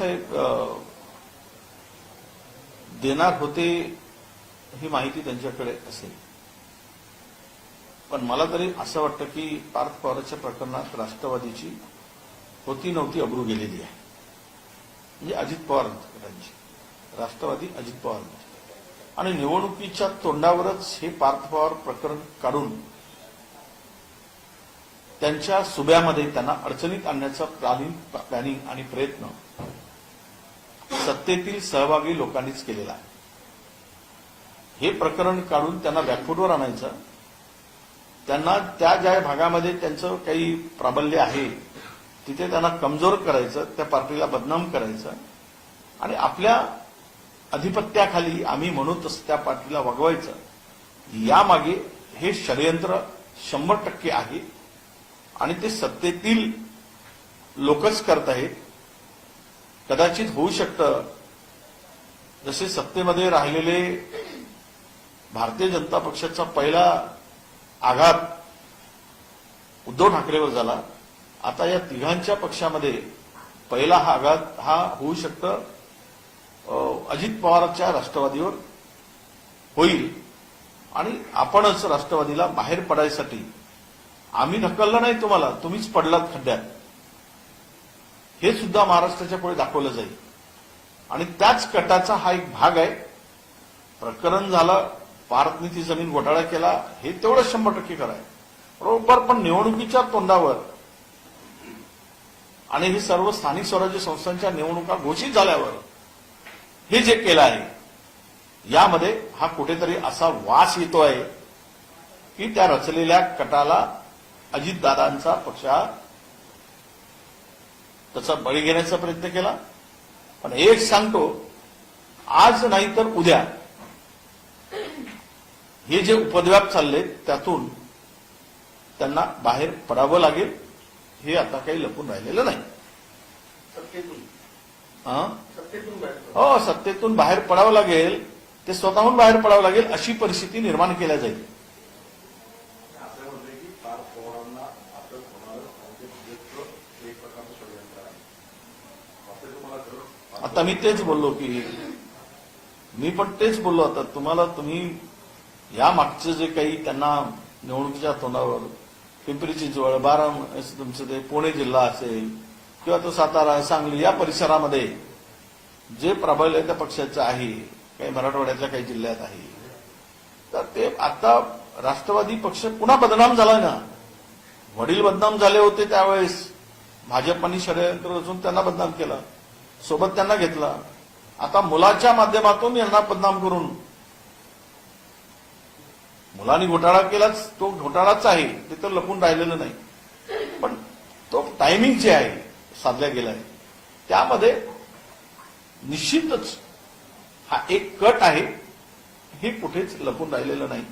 साहेब देणार होते ही माहिती त्यांच्याकडे असेल. पण मला तरी असं वाटतं की पार्थ पवारच्या प्रकरणात राष्ट्रवादीची होती नव्हती अब्रू गेलेली आहे. म्हणजे अजित पवारांची. राष्ट्रवादी अजित पवार आणि निवडणुकीच्या तोंडावरच हे पार्थ पवार प्रकरण काढून त्यांच्या सुब्यामध्ये त्यांना अडचणीत आणण्याचा प्लॅनिंग आणि प्रयत्न सत्तेतील सहभागी लोकांनीच केलेला आहे. हे प्रकरण काढून त्यांना बॅकफूटवर आणायचं. त्यांना त्या ज्या भागामध्ये त्यांचं काही प्राबल्य आहे तिथे त्यांना कमजोर करायचं त्या पार्टीला बदनाम करायचं. आणि आपल्या अधिपत्याखाली आम्ही म्हणू तसं त्या पार्टीला वगवायचं. यामागे हे षडयंत्र शंभर टक्के आहे. आणि ते सत्तेतील लोकच करत आहेत. कदाचित होऊ शकतं. जसे सत्तेमध्ये राहिलेले भारतीय जनता पक्षाचा पहिला आघात उद्धव ठाकरेवर झाला. आता या तिघांच्या पक्षामध्ये पहिला हा आघात हा होऊ शकतं. अजित पवारच्या राष्ट्रवादीवर होईल. आणि आपणच राष्ट्रवादीला बाहेर पडायसाठी. आम्ही ढकललं नाही तुम्हाला. तुम्हीच पडलात खड्ड्यात. हे सुद्धा महाराष्ट्राच्या पुढे दाखवलं जाईल. आणि त्याच कटाचा हा एक भाग आहे. प्रकरण झालं पारतनीती जमीन घोटाळा केला हे तेवढं शंभर टक्के कराय बरोबर पण निवडणुकीच्या तोंडावर आणि हे सर्व स्थानिक स्वराज्य संस्थांच्या निवडणुका घोषित झाल्यावर हे जे केलं आहे यामध्ये हा कुठेतरी असा वास येतो आहे की त्या रचलेल्या कटाला अजितदादांचा पक्ष त्याचा बळी घेण्याचा प्रयत्न केला. पण एक सांगतो आज नाही तर उद्या. हे जे उपद्व्याप चालले त्यातून त्यांना बाहेर पडावं लागेल हे आता काही लपून राहिलेलं नाही. हं? हो सत्तेतून बाहेर पडावं लागेल ते स्वतःहून बाहेर पडावं लागेल अशी परिस्थिती निर्माण केल्या जाईल. एक प्रकारचं षडयंत्र आहे तुम्हाला खरं आता मी तेच बोललो की मी पण तेच बोललो आता. तुम्हाला तुम्ही या मागचं जे काही त्यांना निवडणुकीच्या तोंडावर पिंपरी चिंचवड बारा तुमचं ते पुणे जिल्हा असेल किंवा तो सातारा सांगली या परिसरामध्ये जे प्राबल्य त्या पक्षाचं आहे काही मराठवाड्याच्या काही जिल्ह्यात आहे तर ते आता राष्ट्रवादी पक्ष पुन्हा बदनाम झालाय ना. वडील बदनाम झाले होते त्यावेळेस. भाजपाने षडयंत्र रचून त्यांना बदनाम केला. सोबत त्यांना घेतला. आता मुलाच्या माध्यमातून यांना बदनाम करून मुलांनी घोटाळा केलाच तो घोटाळाच आहे ते तर लपून राहिलेलं नाही. पण तो टायमिंग जे आहे साधल्या गेलाय. त्यामध्ये निश्चितच हा एक कट आहे हे कुठेच लपून राहिलेलं नाही.